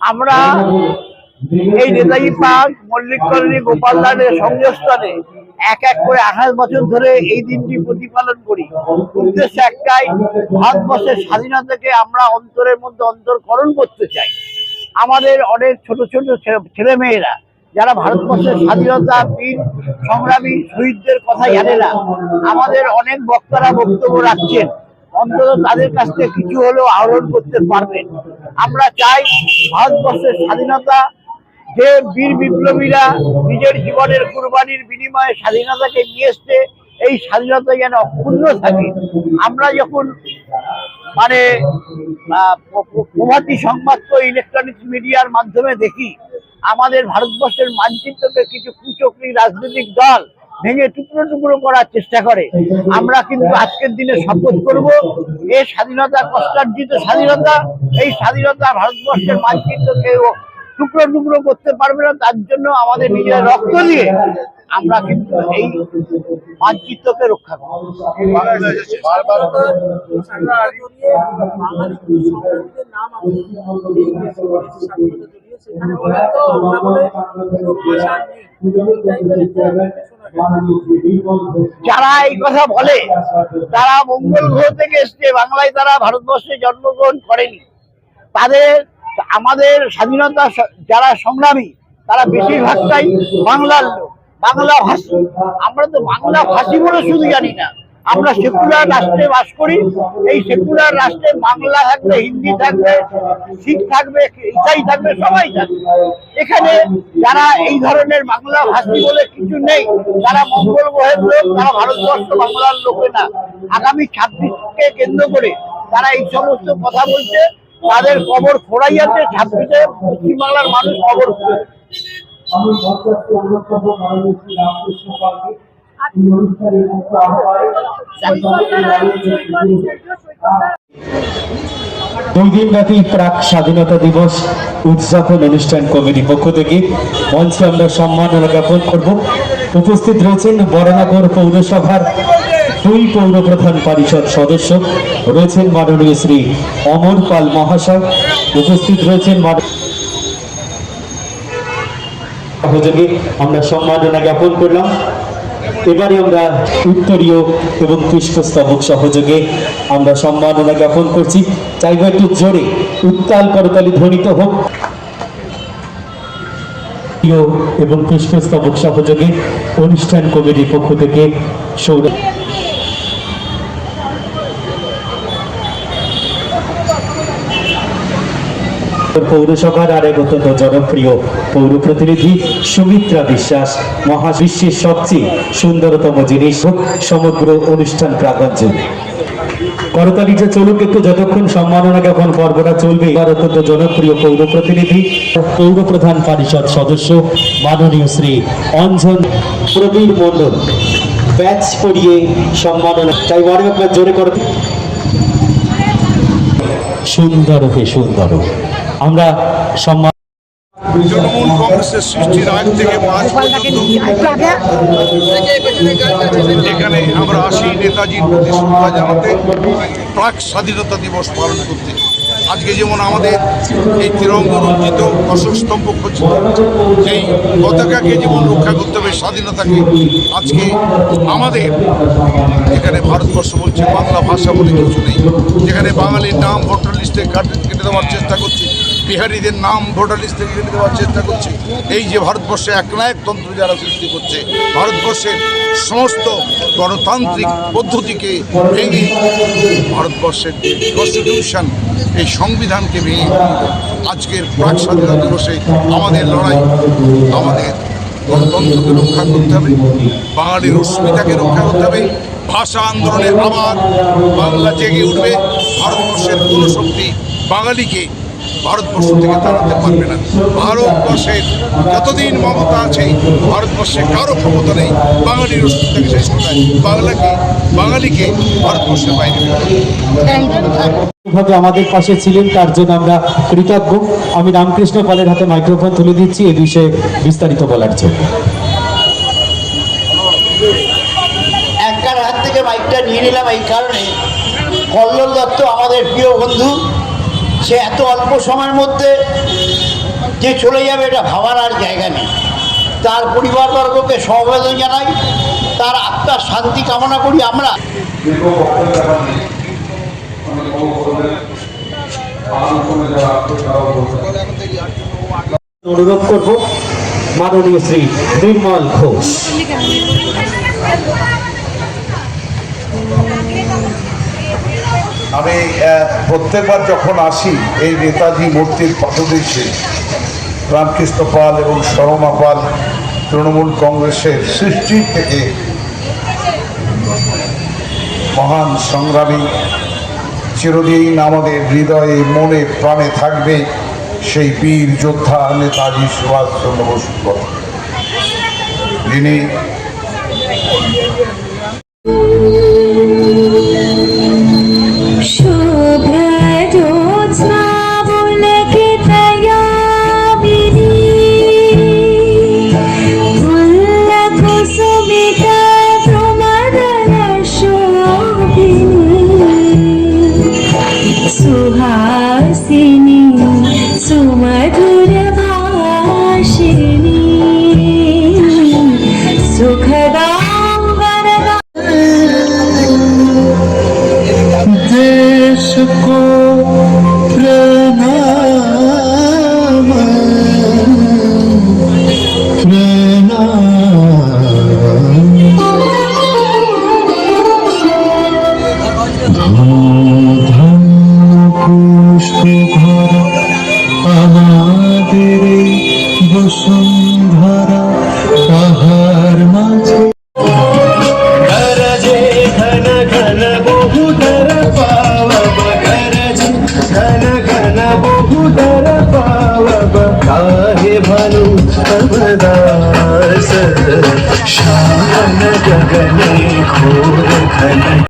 আমরা এই Netaji park Mallick colony গোপালদানের সংযোগস্থলে এক এক করে আঠাশ বছর ধরে এই দিনটি প্রতিপালন করি। উদ্দেশ্য একটাই, ভারতবর্ষের স্বাধীনতাকে আমরা অন্তরের মধ্যে অন্তর্করণ করতে চাই। আমাদের অনেক ছোট ছোট ছেলে মেয়েরা যারা ভারতবর্ষের স্বাধীনতা, বীর, সংগ্রামী শহীদদের কথা জানে না, আমাদের অনেক বক্তারা বক্তব্য রাখছেন। অন্তত তাদের কাছ থেকে কিছু হলেও আহরণ করতে পারবেন। আমরা চাই ভারতবর্ষের স্বাধীনতা যে বীর বিপ্লবীরা নিজের জীবনের কুরবানির বিনিময়ে স্বাধীনতাকে নিয়ে এসছে, এই স্বাধীনতা যেন অক্ষুণ্ণ থাকে। আমরা যখন মানে প্রভাতী সংবাদকে ইলেকট্রনিক্স মিডিয়ার মাধ্যমে দেখি, আমাদের ভারতবর্ষের মানচিত্রকে কিছু কুচক্রী রাজনৈতিক দল ভেঙে টুকরো টুকরো করার চেষ্টা করে। আমরা কিন্তু আজকের দিনে শপথ করব এই স্বাধীনতা, কষ্টার্জিত স্বাধীনতা, এই স্বাধীনতা ভারতবর্ষের মানচিত্রকে টুকরো টুকরো করতে পারবে না, তার জন্য আমাদের নিজের রক্ত দিয়ে আমরা কিন্তু এই মানচিত্রকে রক্ষা করব। যারা এই কথা বলে, তারা মঙ্গল গ্রহ থেকে এসছে, বাংলায় তারা ভারতবর্ষে জন্মগ্রহণ করেনি। তাদের আমাদের স্বাধীনতা যারা সংগ্রামী, তারা বেশিরভাগটাই বাংলার লোক বাংলা ভাষী। আমরা তো বাংলা ভাষী বলে শুধু জানি না। আমরা সেকুলার রাষ্ট্রে বাস করি। এই সেকুলার রাষ্ট্রে বাংলা থাকবে, হিন্দি থাকবে, শিখ থাকবে, ইসাই থাকবে, সবাই থাকবে। এখানে যারা এই ধরনের বাংলা ভাষী বলে কিছু নেই, তারা মঙ্গল গ্রহের লোক, তারা ভারতবর্ষ বাংলার লোকে না। আগামী ছাব্বিশকে কেন্দ্র করে তারা এই সমস্ত কথা বলছে। তাদের কবর খোড়াই আছে ছাব্বিশে পশ্চিমবাংলার মানুষ কবর খুঁড়ে। দুই দিন ব্যাপী প্রাক স্বাধীনতা দিবস উদযাপন অনুষ্ঠান কমিটি পক্ষ থেকে মঞ্চে আমরা সম্মাননা জ্ঞাপন করব। উপস্থিত রয়েছেন বরানগর পৌরসভার দুই পৌর প্রধান পরিষদ সদস্য, রয়েছেন মাননীয় শ্রী অমর পাল মহাশয়, উপস্থিত রয়েছেন সহযোগে আমরা সম্মাননা জ্ঞাপন করলাম। এবারে আমরা উত্তরীয় এবং পুষ্পস্তবক সহযোগে আমরা সম্মাননা জ্ঞাপন করছি। চাইব একটু জোরে, উত্তাল করতালি ধ্বনিত হোক। এবং পুষ্পস্তবক সহযোগে অনুষ্ঠান কমিটির পক্ষ থেকে সৌর পৌরসভার আর এক অত্যন্ত জনপ্রিয় পৌর প্রতিনিধি সুমিত্রা বিশ্বাস, মহাবিশ্বের সবচেয়ে সুন্দরতম জিনিস সমগ্র অনুষ্ঠান প্রাঙ্গণ জুড়ে করতালিটা চলুক একটু, যতক্ষণ সম্মাননা জ্ঞাপন পর্বটা চলবে, এবার অত্যন্ত জনপ্রিয় পৌর প্রতিনিধি পৌর প্রধান পরিষদ সদস্য, মাননীয় শ্রী অঞ্জন প্রবীর মণ্ডল। ব্যাচ পরিয়ে সম্মাননা, তাই বড় একবার জোরে করতে সুন্দর হে সুন্দর আমরা সম্মান কংগ্রেসের সৃষ্টির থেকে এখানে আমরা আসি প্রাক স্বাধীনতা দিবস পালন করতে। আজকে যেমন আমাদের এই তিরঙ্গ রঞ্জিত অশোক স্তম্ভ খচিত, সেই পতাকাকে যেমন রক্ষা করতে হবে স্বাধীনতাকে, আজকে আমাদের এখানে ভারতবর্ষ বলছে, বাংলা ভাষা বলে কিছু নেই। যেখানে বাঙালির নাম ভোটার লিস্টে কেটে দেওয়ার চেষ্টা করছে। বিহারিদের নাম ভোটার লিস্ট থেকে কেটে দেওয়ার চেষ্টা করছে। এই যে ভারতবর্ষে এক একনায়কতন্ত্র যারা সৃষ্টি করছে, ভারতবর্ষের সমস্ত গণতান্ত্রিক পদ্ধতিকে ভেঙে ভারতবর্ষের যে কনস্টিটিউশন এই সংবিধানকে ভেঙে আজকের প্রাক স্বাধীনতা দিবসে আমাদের লড়াই, আমাদের গণতন্ত্রকে রক্ষা করতে হবে, বাঙালির অস্মিতাকে রক্ষা করতে হবে, ভাষা আন্দোলনে আবার বাংলা জেগে উঠবে, ভারতবর্ষের কোনো শক্তি বাঙালিকে ভারতবর্ষ থেকে দাঁড়াতে পারবে না। ভারতবর্ষের যতদিন মমতা আছে ভারতবর্ষে কারও ক্ষমতা নেই। বাঙালির অস্তিত্বকে শেষ করায় বাংলাকে বাঙালিকে ভারতবর্ষের বাইরে ভাবে আমাদের পাশে ছিলেন তার জন্য আমরা কৃতজ্ঞ। আমি রামকৃষ্ণ পালের হাতে মাইক্রোফোন তুলে দিচ্ছি এ বিষয়ে বিস্তারিত বলার জন্য। একটার হাত থেকে মাইকটা নিয়ে নিলাম এই কারণে। কল্লোল দত্ত আমাদের প্রিয় বন্ধু। সে এত অল্প সময়ের মধ্যে যে চলে যাবে এটা ভাবার আর জায়গা নেই। তার পরিবারবর্গকে সমবেদন জানাই, তার আত্মার শান্তি কামনা করি আমরা। অনুরোধ করব মাননীয় শ্রী নির্মল ঘোষ। আমি প্রত্যেকবার যখন আসি, এই নেতাজি মূর্তির পথদেশে রামকৃষ্ণ পাল এবং শরমা পাল তৃণমূল কংগ্রেসের সৃষ্টি থেকে মহান সংগ্রামী চিরদিন আমাদের হৃদয়ে, মনে, প্রাণে থাকবে সেই বীর যোদ্ধা নেতাজি সুভাষচন্দ্র কথা। যিনি